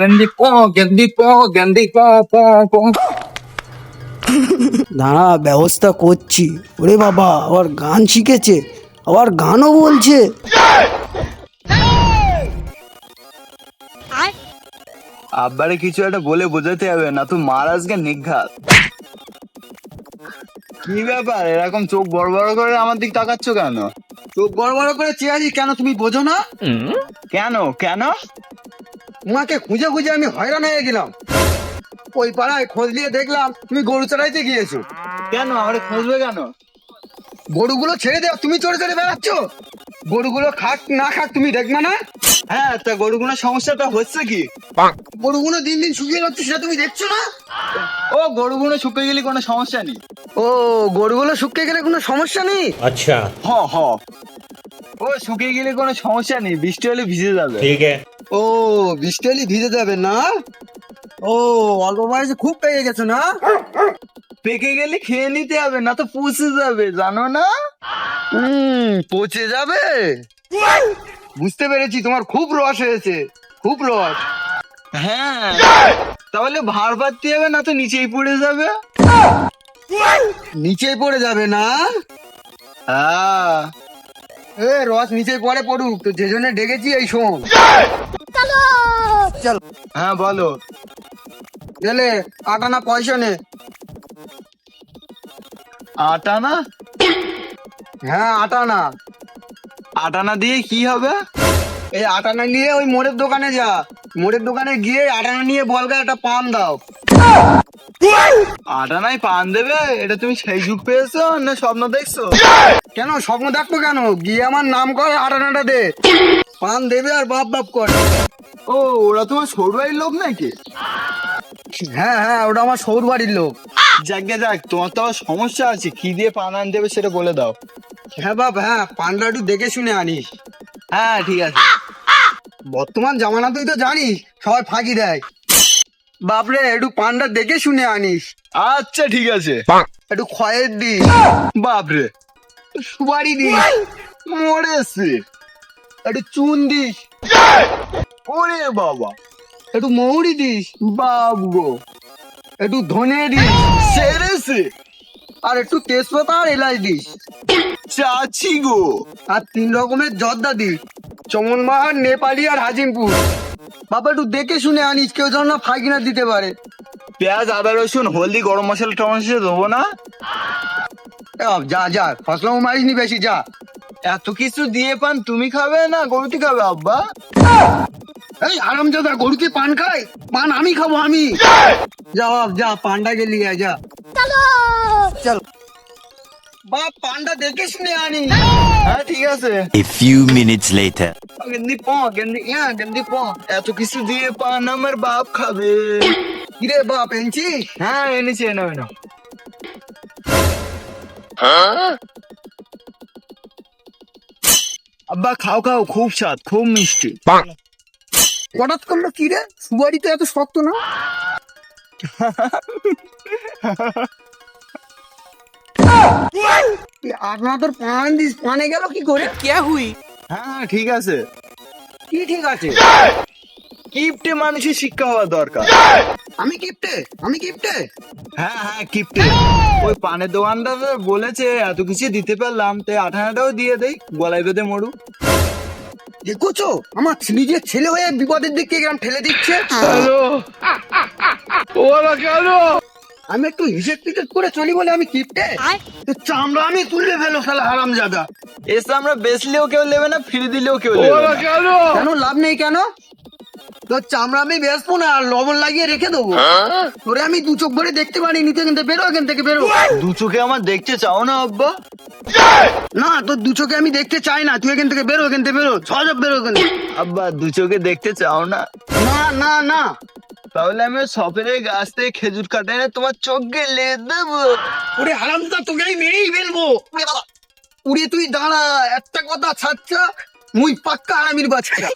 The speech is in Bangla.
গেন্দি প গেন্দি প গেন্দি প প প দাঁড়া ব্যবস্থা করছি। ওরে বাবা আবার গান শিখেছে। আবার গানও বলছে। আব্বারে কিছু একটা বলে বোঝাতে হবে না তো মার আজকে নিঘাত। কি ব্যাপার? এরকম চোখ বড় বড় করে আমার দিক তাকাচ্ছ কেন? চোখ বড় বড় করে চেয়ারি কেন তুমি বোঝো না? কেন? কেন? তোমাকে খুঁজে খুঁজে আমি হয়রান হয়ে গেলাম। ওই পাড়ায় খোঁজ নিয়ে দেখলাম তুমি গরু চড়াইতে গিয়েছো। কেন? আমরা খুঁজবে কেন? গরুগুলো ছেড়ে দাও তুমি চড়ে চড়ে বেড়াচ্ছ। গরুগুলো খাক না খাক তুমি দেখবে না? হ্যাঁ তা গরুগুলো সমস্যাটা হচ্ছে কি? গরুগুলো দিন দিন শুকিয়ে যাচ্ছে সেটা তুমি দেখছ না? ও গরুগুলো শুকিয়ে গেলে কোনো সমস্যা নেই। ও গরুগুলো শুকিয়ে গেলে কোনো সমস্যা নেই? আচ্ছা। হ হ। ও শুকিয়ে গেলে কোনো সমস্যা নেই বৃষ্টি হলে ভিজে যাবে। ঠিক আছে। ও, বৃষ্টি হলে ভিজে যাবে না? ও, অল্প বয়সে খুব পেয়ে গেছো না? পেকে গেলে খেয়ে নিতে হবে, না তো পুষে যাবে, জানো না? হুম, পচে যাবে। বুঝতে পেরেছি, তোমার খুব রস হয়েছে, খুব রস। হ্যাঁ তাহলে ভার পাততে হবে, না তো নিচেই পড়ে যাবে? নিচেই পড়ে যাবে না? হ্যাঁ এ, রস নিচে পড়ে পড়ুক, তো যে ডেকেছি, এই শোন। চল। হ্যাঁ বলো। গেলে আটানা পয়সা নে। আটা না? হ্যাঁ আটানা আটানা দিয়ে কি হবে? এই আটানা নিয়ে ওই মোড়ের দোকানে যা। মোড়ের দোকানে গিয়ে আটানা নিয়ে বলগা একটা পান দাও। আটানায় পান দেবে? এটা তুমি সেই যুগ পেয়েছ না স্বপ্ন দেখছ? কেন স্বপ্ন দেখব কেন? গিয়ে আমার নাম কর আটানাটা দে। পান দেবে আর বাপ বাপ করে। ও ওরা তোমার ছোট বাড়ির লোক নাকি? হ্যাঁ হ্যাঁ ওটা আমার সৌর বাড়ির লোক। যাকে যাক তোমার তো আবার সমস্যা আছে। কি দিয়ে পান আনতে হবে সেটা বলে দাও। হ্যাঁ বাপ হ্যাঁ পানটা একটু দেখে শুনে আনিস। হ্যাঁ ঠিক আছে। বর্তমান জামানা তুই তো জানিস সবাই ফাঁকি দেয়। বাপরে একটু পানটা দেখে শুনে আনিস। আচ্ছা ঠিক আছে। একটু খয়ের দিস। বাপরে সুপারি দিস। মরেছে। একটু চুন দিস। ওরে বাবা। একটু মৌরি দিস। বাবু গো। একটু ধনে দিস। সেরেছে। আর একটু তেজপাতা আর এলাচ দিস। চাচি গো। আর তিন রকমের জর্দা দিস। চমনবাহার নেপালি আর হাজিমপুর। বাবা একটু দেখে শুনে আনিস কেউ যেন না ফাঁকিনা দিতে পারে। পেঁয়াজ আদা রসুন হলদি গরম মশলা টমেটো দেবো না? যা যা ফসলাও মারিসনি বেশি যা। এত কিছু দিয়ে পান তুমি খাবে না গরুটি খাবে আব্বা? এই আরামজাদা গরুকে পান খায়? পান আমি খাব আমি। যা বাপ যা পানটা গেলি যা। চল। বাপ পানটা দেখে শুনে আনি। হ্যাঁ। ঠিক আছে। A few minutes later. গেন্দি প গেন্দি ইয়া গেন্দি প। এত কিছু দিয়ে পান আমার বাপ খাবে। কিরে বাপ এনেছি? হ্যাঁ এনেছি এনো এনো। আব্বা খাও খাও খুব স্বাদ খুব মিষ্টি। হঠাৎ করল কি রে? সুবারি তো এত শক্ত না? আপনার তোর পান দিস পানে গেল কি করে? হ্যাঁ ঠিক আছে। কি ঠিক আছে? কিপটে মানুষের শিক্ষা হওয়া দরকার। আমি কিপটে? আমি কিপটে? হ্যাঁ হ্যাঁ কিপটে। ওই পানের দোকানদার বলেছে এত কিছু দিতে পারলাম তাই আঠানাটাও দিয়ে দেই গলায় বেঁধে মরু দেখছ? আমার নিজের ছেলে হয়ে বিপদের দিকে গ্রাম ঠেলে দিচ্ছে? ওরা কেন? আমি একটু হিসেব টিকেট করে চলি বলে আমি কিপটে। তো চামড়া আমি তুলে ফেলো শালা হারাম জাদা এসে আমরা বেচলেও কেউ নেবে না ফিরে দিলেও কেউ নেবে। কেন লাভ নেই কেন? তোর চামড়া আমি বেসবো না আর লবণ লাগিয়ে রেখে দেবো। তোরে আমি দু চোখ ভরে দেখতে পারি নিতে কিন্তু বেরো এখান থেকে বেরো। দু চোখে আমার দেখতে চাও না আব্বা? না তোর দু চোখে আমি দেখতে চাই না তুই এখান থেকে বেরো এখান থেকে বেরো সহজব বেরো এখান থেকে। আব্বা দু চোখে দেখতে চাও না? না না না। তাহলে আমি সপের গাছ থেকে খেজুর কাটে এনে তোমার চোখ গেলে দেবো। ওরে হারামদা তোকে আমি মেরেই ফেলব। উড়ে তুই দাঁড়া একটা কথা ছাড়ছ মুই পাক্কা হারামির বাচ্চা।